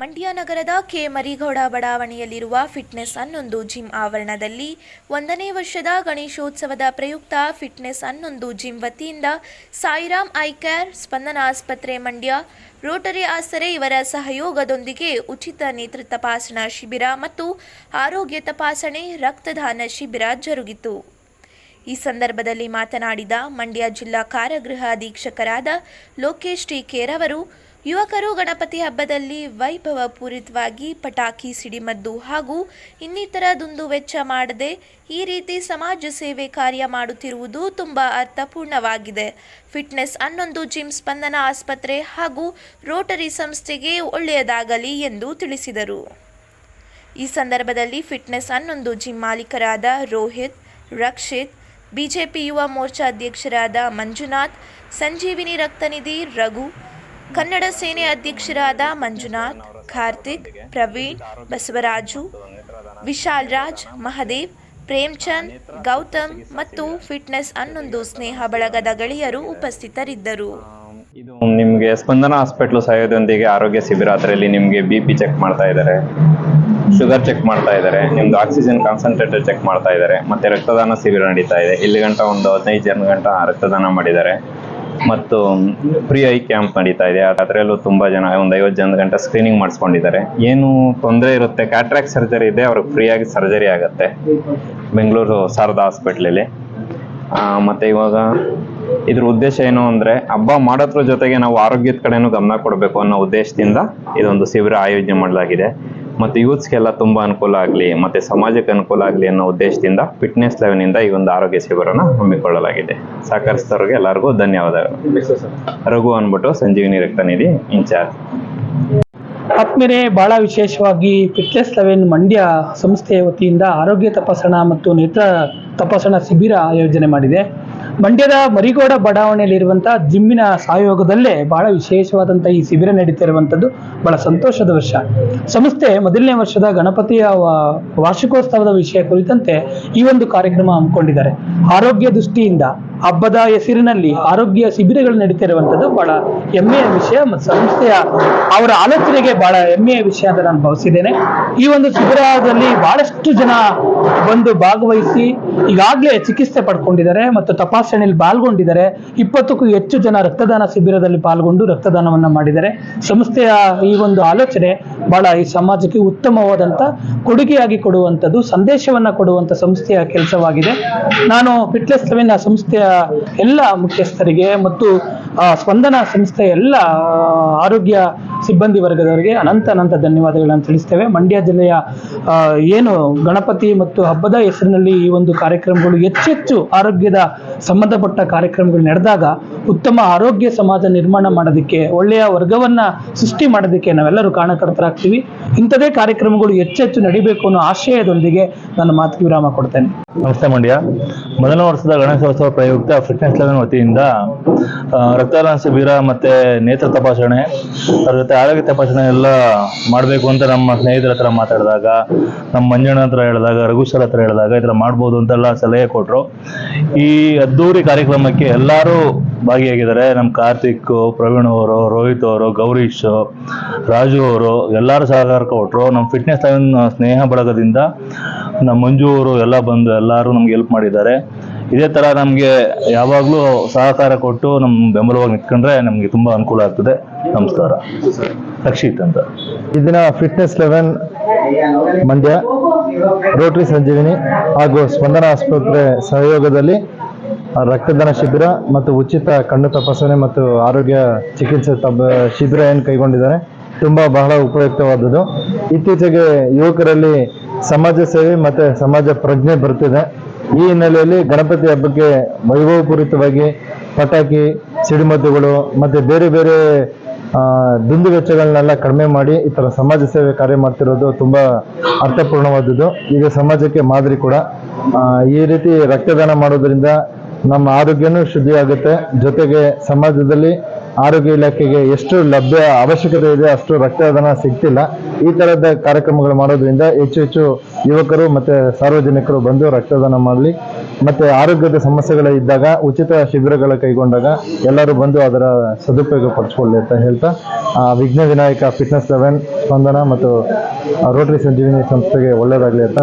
ಮಂಡ್ಯ ನಗರದ ಕೆ ಮರಿಗೌಡ ಬಡಾವಣೆಯಲ್ಲಿರುವ ಫಿಟ್ನೆಸ್ ಹನ್ನೊಂದು ಜಿಮ್ ಆವರಣದಲ್ಲಿ ಒಂದನೇ ವರ್ಷದ ಗಣೇಶೋತ್ಸವದ ಪ್ರಯುಕ್ತ ಫಿಟ್ನೆಸ್ ಹನ್ನೊಂದು ಜಿಮ್ ವತಿಯಿಂದ ಸಾಯಿರಾಮ್ ಐ ಕೇರ್, ಸ್ಪಂದನ ಆಸ್ಪತ್ರೆ ಮಂಡ್ಯ, ರೋಟರಿ ಆಸರೆ ಇವರ ಸಹಯೋಗದೊಂದಿಗೆ ಉಚಿತ ನೇತ್ರ ತಪಾಸಣಾ ಶಿಬಿರ ಮತ್ತು ಆರೋಗ್ಯ ತಪಾಸಣೆ, ರಕ್ತದಾನ ಶಿಬಿರ ಜರುಗಿತು. ಈ ಸಂದರ್ಭದಲ್ಲಿ ಮಾತನಾಡಿದ ಮಂಡ್ಯ ಜಿಲ್ಲಾ ಕಾರಾಗೃಹ ಅಧೀಕ್ಷಕರಾದ ಲೋಕೇಶ್ ಟಿ ಕೇರವರು ಯುವಕರು ಗಣಪತಿ ಹಬ್ಬದಲ್ಲಿ ವೈಭವಪೂರಿತವಾಗಿ ಪಟಾಕಿ ಸಿಡಿಮದ್ದು ಹಾಗೂ ಇನ್ನಿತರ ದುಂದು ವೆಚ್ಚ ಮಾಡದೆ ಈ ರೀತಿ ಸಮಾಜ ಸೇವೆ ಕಾರ್ಯ ಮಾಡುತ್ತಿರುವುದು ತುಂಬ ಅರ್ಥಪೂರ್ಣವಾಗಿದೆ. ಫಿಟ್ನೆಸ್ ಹನ್ನೊಂದು ಜಿಮ್ ಸ್ಪಂದನ ಆಸ್ಪತ್ರೆ ಹಾಗೂ ರೋಟರಿ ಸಂಸ್ಥೆಗೆ ಒಳ್ಳೆಯದಾಗಲಿ ಎಂದು ತಿಳಿಸಿದರು. ಈ ಸಂದರ್ಭದಲ್ಲಿ ಫಿಟ್ನೆಸ್ ಹನ್ನೊಂದು ಜಿಮ್ ಮಾಲೀಕರಾದ ರೋಹಿತ್, ರಕ್ಷಿತ್, ಬಿಜೆಪಿ ಯುವ ಮೋರ್ಚಾ ಅಧ್ಯಕ್ಷರಾದ ಮಂಜುನಾಥ್, ಸಂಜೀವಿನಿ ರಕ್ತನಿಧಿ ರಘು ಕನ್ನಡ ಸೇನೆ ಅಧ್ಯಕ್ಷರಾದ ಮಂಜುನಾಥ್, ಕಾರ್ತಿಕ್, ಪ್ರವೀಣ್, ಬಸವರಾಜು, ವಿಶಾಲ್ ರಾಜ್, ಮಹದೇವ್, ಪ್ರೇಮ್ಚಂದ್, ಗೌತಮ್ ಮತ್ತು ಫಿಟ್ನೆಸ್ ಹನ್ನೊಂದು ಸ್ನೇಹ ಬಳಗದ ಗೆಳೆಯರು ಉಪಸ್ಥಿತರಿದ್ದರು. ಇದು ನಿಮಗೆ ಸ್ಪಂದನ ಹಾಸ್ಪಿಟಲ್ ಸಹಾಯದೊಂದಿಗೆ ಆರೋಗ್ಯ ಶಿಬಿರ ಅದರಲ್ಲಿ ನಿಮಗೆ ಬಿ ಪಿ ಚೆಕ್ ಮಾಡ್ತಾ ಇದ್ದಾರೆ. ಶುಗರ್ ಚೆಕ್ ಮಾಡ್ತಾ ಇದ್ದಾರೆ. ನಿಮ್ದು ಆಕ್ಸಿಜನ್ ಕಾನ್ಸಂಟ್ರೇಟರ್ ಚೆಕ್ ಮಾಡ್ತಾ ಇದ್ದಾರೆ. ಮತ್ತೆ ರಕ್ತದಾನ ಶಿಬಿರ ನಡೀತಾ ಇದೆ. ಇಲ್ಲಿ ಗಂಟ ಒಂದು ಹದಿನೈದು ಜನ ಗಂಟ ರಕ್ತದಾನ ಮಾಡಿದ್ದಾರೆ. ಮತ್ತು ಫ್ರೀ ಐ ಕ್ಯಾಂಪ್ ನಡೀತಾ ಇದೆ. ಅದರಲ್ಲೂ ತುಂಬ ಜನ, ಒಂದು ಐವತ್ತು ಜನ ಗಂಟೆ ಸ್ಕ್ರೀನಿಂಗ್ ಮಾಡಿಸ್ಕೊಂಡಿದ್ದಾರೆ. ಏನು ತೊಂದರೆ ಇರುತ್ತೆ. ಕ್ಯಾಟ್ರಾಕ್ಟ್ ಸರ್ಜರಿ ಇದೆ, ಅವ್ರಿಗೆ ಫ್ರೀಯಾಗಿ ಸರ್ಜರಿ ಆಗುತ್ತೆ. ಬೆಂಗಳೂರು ಶಾರದಾ ಹಾಸ್ಪಿಟ್ಲಲ್ಲಿ ಮತ್ತೆ ಇವಾಗ ಇದ್ರ ಉದ್ದೇಶ ಏನು ಅಂದರೆ, ಹಬ್ಬ ಮಾಡೋದ್ರ ಜೊತೆಗೆ ನಾವು ಆರೋಗ್ಯದ ಕಡೆನೂ ಗಮನ ಕೊಡಬೇಕು ಅನ್ನೋ ಉದ್ದೇಶದಿಂದ ಇದೊಂದು ಶಿಬಿರ ಆಯೋಜನೆ ಮಾಡಲಾಗಿದೆ. ಮತ್ತೆ ಯೂತ್ಸ್ಗೆಲ್ಲ ತುಂಬಾ ಅನುಕೂಲ ಆಗಲಿ, ಮತ್ತೆ ಸಮಾಜಕ್ಕೆ ಅನುಕೂಲ ಆಗಲಿ ಅನ್ನೋ ಉದ್ದೇಶದಿಂದ ಫಿಟ್ನೆಸ್ ಲೆವೆನಿಂದ ಈ ಒಂದು ಆರೋಗ್ಯ ಶಿಬಿರನ ಹಮ್ಮಿಕೊಳ್ಳಲಾಗಿದೆ. ಸಹಕರಿಸಿದವ್ರಿಗೆ ಎಲ್ಲರಿಗೂ ಧನ್ಯವಾದಗಳು. ರಘು ಅಂದ್ಬಿಟ್ಟು ಸಂಜೀವಿನಿ ರಕ್ತನಿಧಿ ಇನ್ಚಾರ್ಜ್. ಆತ್ಮೀಯರೇ, ಬಹಳ ವಿಶೇಷವಾಗಿ ಫಿಟ್ನೆಸ್ ಲೆವೆನ್ ಮಂಡ್ಯ ಸಂಸ್ಥೆಯ ವತಿಯಿಂದ ಆರೋಗ್ಯ ತಪಾಸಣಾ ಮತ್ತು ನೇತ್ರ ತಪಾಸಣಾ ಶಿಬಿರ ಆಯೋಜನೆ ಮಾಡಿದೆ. ಮಂಡ್ಯದ ಮರಿಗೋಡ ಬಡಾವಣೆಯಲ್ಲಿರುವಂತಹ ಜಿಮ್ಮಿನ ಸಹಯೋಗದಲ್ಲೇ ಬಹಳ ವಿಶೇಷವಾದಂತಹ ಈ ಶಿಬಿರ ನಡೀತಿರುವಂಥದ್ದು ಬಹಳ ಸಂತೋಷದ ವರ್ಷ. ಸಂಸ್ಥೆ ಮೊದಲನೇ ವರ್ಷದ ಗಣಪತಿಯ ವಾರ್ಷಿಕೋತ್ಸವದ ವಿಷಯ ಕುರಿತಂತೆ ಈ ಒಂದು ಕಾರ್ಯಕ್ರಮ ಹಮ್ಮಿಕೊಂಡಿದ್ದಾರೆ. ಆರೋಗ್ಯ ದೃಷ್ಟಿಯಿಂದ ಹಬ್ಬದ ಹೆಸರಿನಲ್ಲಿ ಆರೋಗ್ಯ ಶಿಬಿರಗಳು ನಡೀತಿರುವಂಥದ್ದು ಬಹಳ ಹೆಮ್ಮೆಯ ವಿಷಯ ಮತ್ತು ಸಂಸ್ಥೆಯ ಅವರ ಆಲೋಚನೆಗೆ ಬಹಳ ಹೆಮ್ಮೆಯ ವಿಷಯ ಅಂತ ನಾನು ಭಾವಿಸಿದ್ದೇನೆ. ಈ ಒಂದು ಶಿಬಿರದಲ್ಲಿ ಬಹಳಷ್ಟು ಜನ ಬಂದು ಭಾಗವಹಿಸಿ ಈಗಾಗಲೇ ಚಿಕಿತ್ಸೆ ಪಡ್ಕೊಂಡಿದ್ದಾರೆ ಮತ್ತು ತಪಾಸಣೆಯಲ್ಲಿ ಪಾಲ್ಗೊಂಡಿದ್ದಾರೆ. ಇಪ್ಪತ್ತಕ್ಕೂ ಹೆಚ್ಚು ಜನ ರಕ್ತದಾನ ಶಿಬಿರದಲ್ಲಿ ಪಾಲ್ಗೊಂಡು ರಕ್ತದಾನವನ್ನ ಮಾಡಿದ್ದಾರೆ. ಸಂಸ್ಥೆಯ ಈ ಒಂದು ಆಲೋಚನೆ ಬಹಳ ಈ ಸಮಾಜಕ್ಕೆ ಉತ್ತಮವಾದಂಥ ಕೊಡುಗೆಯಾಗಿ ಕೊಡುವಂಥದ್ದು, ಸಂದೇಶವನ್ನ ಕೊಡುವಂಥ ಸಂಸ್ಥೆಯ ಕೆಲಸವಾಗಿದೆ. ನಾನು ಫಿಟ್ನೆಸ್ ಲೆವೆನ್ ಸಂಸ್ಥೆಯ ಎಲ್ಲ ಮುಖ್ಯಸ್ಥರಿಗೆ ಮತ್ತು ಸ್ಪಂದನ ಸಂಸ್ಥೆಯ ಎಲ್ಲ ಆರೋಗ್ಯ ಸಿಬ್ಬಂದಿ ವರ್ಗದವರಿಗೆ ಅನಂತ ಅನಂತ ಧನ್ಯವಾದಗಳನ್ನು ತಿಳಿಸ್ತೇವೆ. ಮಂಡ್ಯ ಜಿಲ್ಲೆಯ ಏನು ಗಣಪತಿ ಮತ್ತು ಹಬ್ಬದ ಹೆಸರಿನಲ್ಲಿ ಈ ಒಂದು ಕಾರ್ಯಕ್ರಮಗಳು ಹೆಚ್ಚೆಚ್ಚು ಆರೋಗ್ಯದ ಸಂಬಂಧಪಟ್ಟ ಕಾರ್ಯಕ್ರಮಗಳು ನಡೆದಾಗ ಉತ್ತಮ ಆರೋಗ್ಯ ಸಮಾಜ ನಿರ್ಮಾಣ ಮಾಡೋದಕ್ಕೆ, ಒಳ್ಳೆಯ ವರ್ಗವನ್ನ ಸೃಷ್ಟಿ ಮಾಡೋದಕ್ಕೆ ನಾವೆಲ್ಲರೂ ಕಾರಣಕರ್ತರಾಗ್ತೀವಿ. ಇಂಥದೇ ಕಾರ್ಯಕ್ರಮಗಳು ಹೆಚ್ಚೆಚ್ಚು ನಡಿಬೇಕು ಅನ್ನೋ ಆಶಯದೊಂದಿಗೆ ನನ್ನ ಮಾತು ವಿರಾಮ ಕೊಡ್ತೇನೆ. ನಮಸ್ತೆ ಮಂಡ್ಯ. ಮೊದಲ ವರ್ಷದ ಗಣೇಶೋತ್ಸವ ಪ್ರಯುಕ್ತ ಫಿಟ್ನೆಸ್ ಲೆವೆನ್ ವತಿಯಿಂದ ರಕ್ತದಾನ ಶಿಬಿರ ಮತ್ತೆ ನೇತ್ರ ತಪಾಸಣೆ ಅದರ ಜೊತೆ ಆರೋಗ್ಯ ತಪಾಸಣೆ ಎಲ್ಲ ಮಾಡಬೇಕು ಅಂತ ನಮ್ಮ ಸ್ನೇಹಿತರ ಹತ್ರ ಮಾತಾಡಿದಾಗ, ನಮ್ಮ ಮಂಜಣ್ಣ ಹತ್ರ ಹೇಳಿದಾಗ, ರಘು ಹತ್ರ ಹೇಳಿದಾಗ ಈ ಥರ ಮಾಡ್ಬೋದು ಅಂತೆಲ್ಲ ಸಲಹೆ ಕೊಟ್ಟರು ಈ ಅದ್ದೂರಿ ಕಾರ್ಯಕ್ರಮಕ್ಕೆ ಎಲ್ಲರೂ ಭಾಗಿಯಾಗಿದ್ದಾರೆ. ನಮ್ಮ ಕಾರ್ತಿಕ್, ಪ್ರವೀಣ್ ಅವರು, ರೋಹಿತ್ ಅವರು, ಗೌರೀಶ್, ರಾಜು ಅವರು ಎಲ್ಲರೂ ಸಹಕಾರ ಕೊಟ್ಟರು ನಮ್ಮ ಫಿಟ್ನೆಸ್ ಸ್ನೇಹ ಬಳಗದಿಂದ ನಮ್ಮ ಮಂಜು ಅವರು ಎಲ್ಲ ಬಂದು ಎಲ್ಲರೂ ನಮ್ಗೆ ಹೆಲ್ಪ್ ಮಾಡಿದ್ದಾರೆ. ಇದೇ ಥರ ನಮಗೆ ಯಾವಾಗಲೂ ಸಹಕಾರ ಕೊಟ್ಟು ನಮ್ಮ ಬೆಂಬಲವಾಗಿ ನಿಂತ್ಕೊಂಡ್ರೆ ನಮಗೆ ತುಂಬ ಅನುಕೂಲ ಆಗ್ತದೆ. ನಮಸ್ಕಾರ. ರಕ್ಷಿತ್ ಅಂತ. ಇದನ್ನ fitness eleven Mandya rotary Sanjeevini ಹಾಗೂ ಸ್ಪಂದನ ಆಸ್ಪತ್ರೆ ಸಹಯೋಗದಲ್ಲಿ ರಕ್ತದಾನ ಶಿಬಿರ ಮತ್ತು ಉಚಿತ ಕಣ್ಣು ತಪಾಸಣೆ ಮತ್ತು ಆರೋಗ್ಯ ಚಿಕಿತ್ಸೆ ತಬ್, ಶಿಬಿರ ಏನು ಕೈಗೊಂಡಿದ್ದಾರೆ, ತುಂಬ ಬಹಳ ಉಪಯುಕ್ತವಾದದ್ದು. ಇತ್ತೀಚೆಗೆ ಯುವಕರಲ್ಲಿ ಸಮಾಜ ಸೇವೆ ಮತ್ತು ಸಮಾಜ ಪ್ರಜ್ಞೆ ಬರ್ತಿದೆ. ಈ ಹಿನ್ನೆಲೆಯಲ್ಲಿ ಗಣಪತಿ ಹಬ್ಬಕ್ಕೆ ವೈಭವಪೂರಿತವಾಗಿ ಪಟಾಕಿ, ಸಿಡಿಮದ್ದುಗಳು ಮತ್ತು ಬೇರೆ ಬೇರೆ ದುಂದು ವೆಚ್ಚಗಳನ್ನೆಲ್ಲ ಕಡಿಮೆ ಮಾಡಿ ಈ ಥರ ಸಮಾಜ ಸೇವೆ ಕಾರ್ಯ ಮಾಡ್ತಿರೋದು ತುಂಬ ಅರ್ಥಪೂರ್ಣವಾದದ್ದು. ಈಗ ಸಮಾಜಕ್ಕೆ ಮಾದರಿ ಕೂಡ. ಈ ರೀತಿ ರಕ್ತದಾನ ಮಾಡೋದ್ರಿಂದ ನಮ್ಮ ಆರೋಗ್ಯನೂ ಶುದ್ಧಿಯಾಗುತ್ತೆ. ಜೊತೆಗೆ ಸಮಾಜದಲ್ಲಿ ಆರೋಗ್ಯ ಇಲಾಖೆಗೆ ಎಷ್ಟು ಲಭ್ಯ ಅವಶ್ಯಕತೆ ಇದೆ, ಅಷ್ಟು ರಕ್ತದಾನ ಸಿಗ್ತಿಲ್ಲ. ಈ ತರದ ಕಾರ್ಯಕ್ರಮಗಳು ಮಾಡೋದ್ರಿಂದ ಹೆಚ್ಚು ಹೆಚ್ಚು ಯುವಕರು ಮತ್ತೆ ಸಾರ್ವಜನಿಕರು ಬಂದು ರಕ್ತದಾನ ಮಾಡಲಿ. ಮತ್ತೆ ಆರೋಗ್ಯದ ಸಮಸ್ಯೆಗಳು ಇದ್ದಾಗ, ಉಚಿತ ಶಿಬಿರಗಳ ಕೈಗೊಂಡಾಗ ಎಲ್ಲರೂ ಬಂದು ಅದರ ಸದುಪಯೋಗ ಪಡಿಸ್ಕೊಳ್ಳಿ ಅಂತ ಹೇಳ್ತಾ ವಿಘ್ನ ವಿನಾಯಕ ಫಿಟ್ನೆಸ್ ಲೆವೆನ್ ಸ್ಪಂದನ ಮತ್ತು ರೋಟರಿ ಸಂಜೀವಿನಿ ಸಂಸ್ಥೆಗೆ ಒಳ್ಳೆಯದಾಗಲಿ ಅಂತ